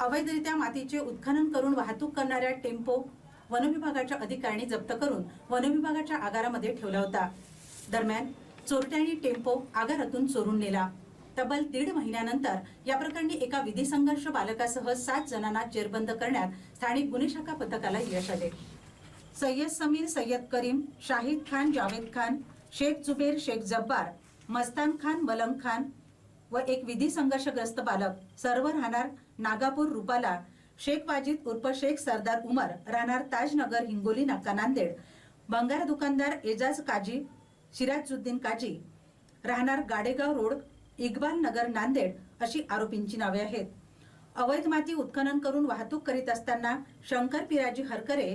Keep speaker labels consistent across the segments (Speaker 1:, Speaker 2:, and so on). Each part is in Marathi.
Speaker 1: अवैधरित्या मातीचे उत्खनन करून वाहतूक करणाऱ्या टेम्पो वनविभागाच्या अधिकाऱ्यांनी जप्त करून वनविभागाच्या आगारामध्ये ठेवला होता दरम्यान चोरट्यांनी टेम्पो आगारातून चोरून नेला. तब्बल दीड महिन्यानंतर या प्रकरणी एका विधी संघर्ष बालकासह सात जणांना जेरबंद करण्यात स्थानिक गुन्हे शाखा पथकाला यश आले. सय्यद समीर सय्यद करीम शाहिद खान जावेद खान शेख जुबेर शेख जब्बार मस्तान खान मलंग खान व एक विधी संघर्षग्रस्त बालक. सर्व राहणार नागापूर रुपाला. शेख वाजिद उर्फ शेख सरदार उमर राहणार ताजनगर हिंगोली नाका नांदेड. भंगार दुकानदार एजाज काजी सिराजुद्दीन काजी. राहणार गाडेगाव रोड इक्बाल नगर नांदेड अशी आरोपींची नावे आहेत. अवैध माती उत्खनन करून वाहतूक करीत असताना शंकर पिराजी हरकरे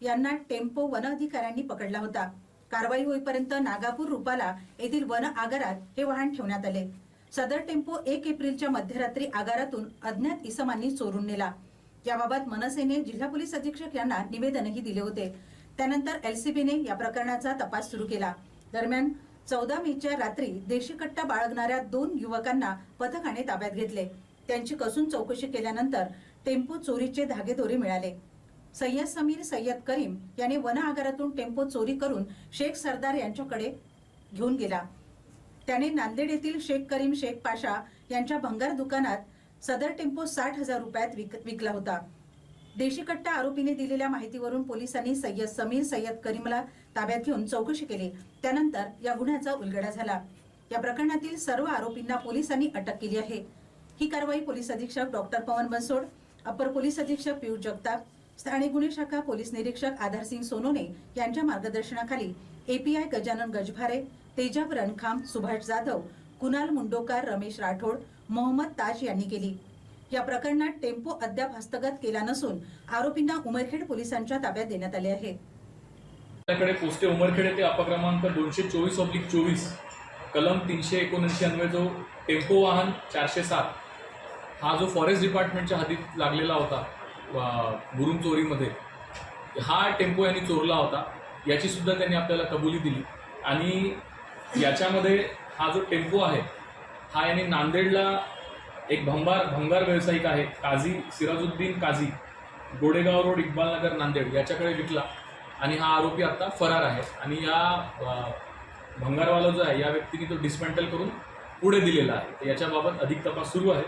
Speaker 1: यांना टेम्पो वन अधिकाऱ्यांनी पकडला होता. कारवाई होईपर्यंत नागापूर रुपाला येथील वन आगारात हे वाहन ठेवण्यात आले. सदर टेम्पो एक एप्रिलच्या मध्यरात्री आगारातून अज्ञात इसमांनी चोरून नेला. याबाबत मनसेने जिल्हा पोलीस अधीक्षक यांना निवेदनही दिले होते. त्यानंतर एलसीबीने या प्रकरणाचा तपास सुरू केला. दरम्यान चौदा मेच्या रात्री देशी कट्टा बाळगणाऱ्या दोन युवकांना पथकाने ताब्यात घेतले. त्यांची कसून चौकशी केल्यानंतर टेम्पो चोरीचे धागेदोरे मिळाले. सय्यद समीर सय्यद करीम याने वन आगारातून टेम्पो चोरी करून शेख सरदार यांच्याकडे घेऊन गेला. त्याने नांदेड येथील शेख करीम शेख पाशा यांच्या भंगार दुकानात सदर टेम्पो साठ हजार रुपयात विक विकला होता. देशी कट्टा आरोपीने दिलेल्या माहितीवरून पोलिसांनी सय्यद समीर सय्यद करीमला ताब्यात घेऊन चौकशी केली. त्यानंतर या गुन्ह्याचा उलगडा झाला. या प्रकरणातील सर्व आरोपींना पोलिसांनी अटक केली आहे. ही कारवाई पोलीस अधीक्षक डॉक्टर पवन बनसोड अपर पोलीस अधीक्षक पियुष जगताप स्थानिक गुन्हे शाखा पोलीस निरीक्षक आधारसिंग सोनोने यांच्या मार्गदर्शनाखाली एपीआय गजानन गजभारे तेजब रणखाम सुभाष जाधव कुणाल मुंडोकार रमेश राठोड मोहम्मद ताज यांनी केली. या प्रकरणात टेम्पो अद्याप हस्तगत केला नसून आरोपींना उमरखेड पोलिसांच्या ताब्यात देण्यात आले आहे.
Speaker 2: आपल्याकडे पोस्टे उमरखेड येथे अपक्रमांक दोनशे चोवीस ऑब्लिक चोवीस कलम तीनशे एकोणऐंशी अन्वय जो टेम्पो वाहन चारशे सात हा जो फॉरेस्ट डिपार्टमेंटच्या हद्दीत लागलेला होता बुरुम चोरीमध्ये हा टेम्पो यांनी चोरला होता. याची सुद्धा त्यांनी आपल्याला कबुली दिली. आणि याच्यामध्ये हा जो टेम्पो आहे हा यांनी नांदेडला एक भंगार भंगार व्यावसायिक आहे काझी सिराजुद्दीन काझी गोडेगाव रोड इक्बालनगर नांदेड याच्याकडे विकला. आणि हा आरोपी आता फरार आहे. आणि या भंगारवाला जो आहे या व्यक्तीने तो डिस्मेंटल करून पुढे दिलेला आहे. याच्याबाबत अधिक तपास सुरू आहे.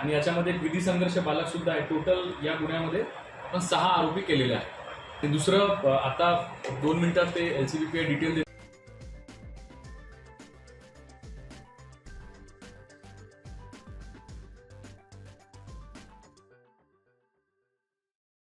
Speaker 2: आणि याच्यामध्ये एक विधी संघर्ष बालक सुद्धा आहे. टोटल या गुन्ह्यामध्ये आपण सहा आरोपी केलेले आहेत. ते दुसरं आता दोन मिनिटात ते L C B P I detail